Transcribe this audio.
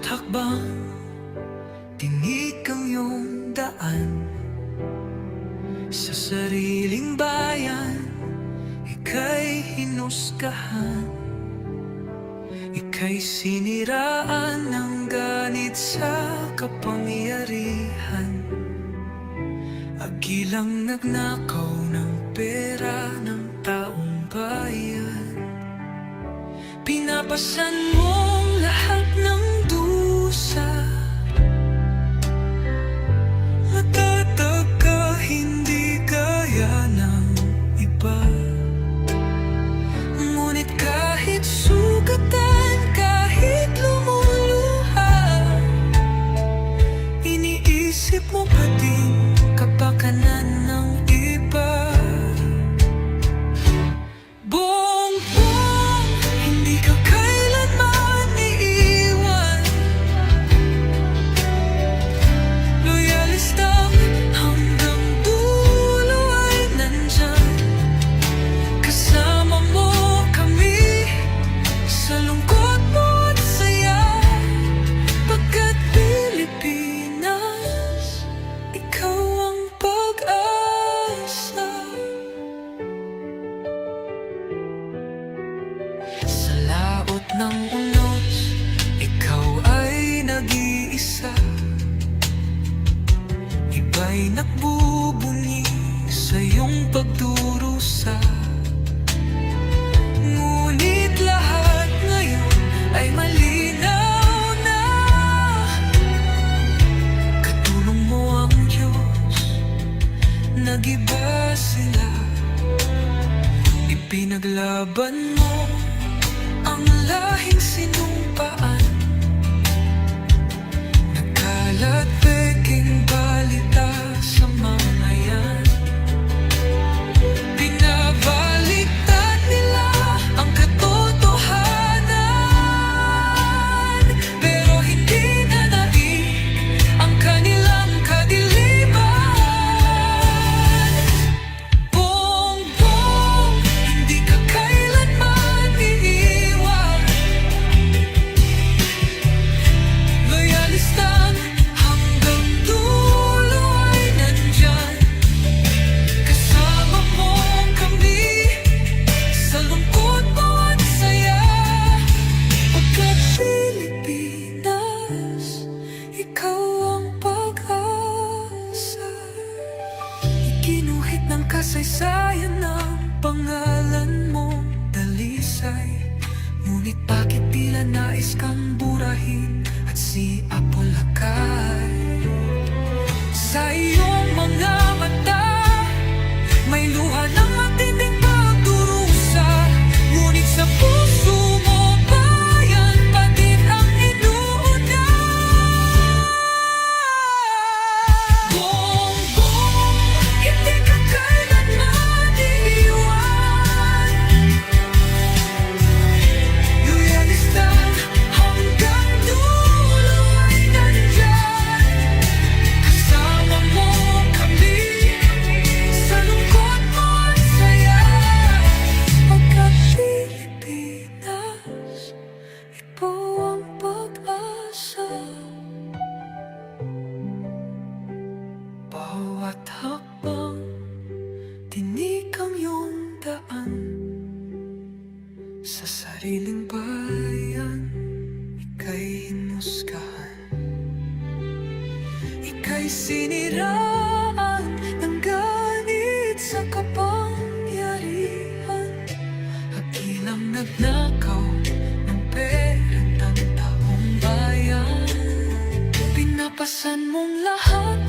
bawat hakbang Tinig ang iyong daan. Sa sariling bayan Ika'y hinusgahan. Ika'y siniraan ng ganit sa kapangyarihan. Agilang nagnakaw ng pera ng taong bayan. Pinapasan mo Nagiba sila. Ipinaglaban mo Ang lahing sinumpa. bagay Ngunit bakit tila nais kang burahin at si Apolakay ika'y siniraan ng galit sa kapangyarihan. Hakilang nagnakaw ng perang ng taong bayan. Pinapasan mong lahat